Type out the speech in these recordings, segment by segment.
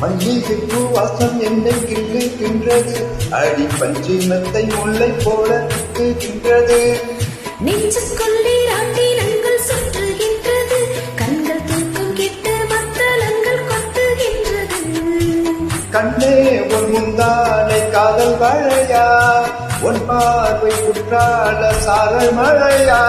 மல்லிகை பூ வாசம் என்னை கிள்ளுகின்றது அடி பஞ்சிமத்தை முல்லை போல திட்டுகின்றது நெஞ்சுக்குள்ளே ராட்டினங்கள் சுற்றுகின்றது. கண்கள் தூக்கம் கெட்டு மத்தளங்கள் கொட்டுகின்றது. கண்ணே உன் முந்தானை காதல் மழையா? உன் பார்வை குற்றால சாரல் மழையா?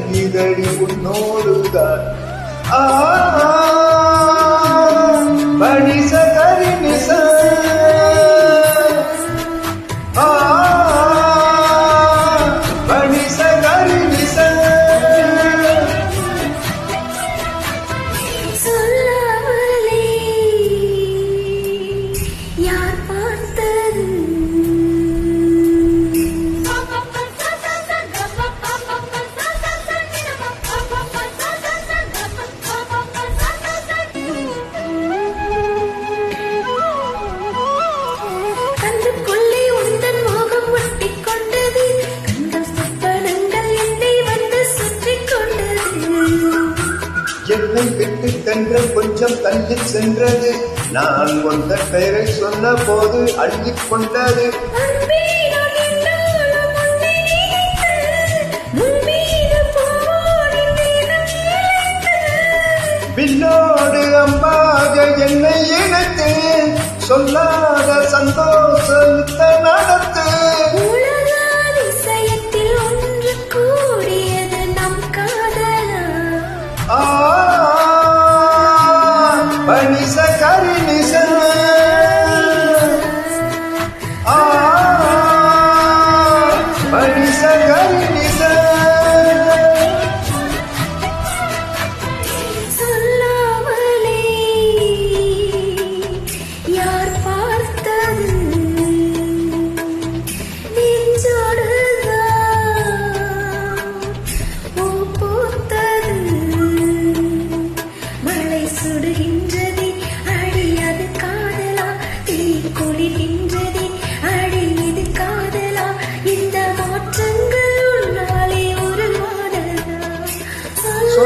കഞ്ഞിതടി ഉന്നോടുക ആ என்னை விட்டு தென்ற கொஞ்சம் தள்ளி சென்றது. நான் கொண்ட பெயரை சொன்ன போது அள்ளிக் கொண்டது. அன்பே வில்லோடு அம்பாக என்னை இணைத்து சொல்லாத சந்தோஷம் బనిస కరి నిస ఆ బనిస కరి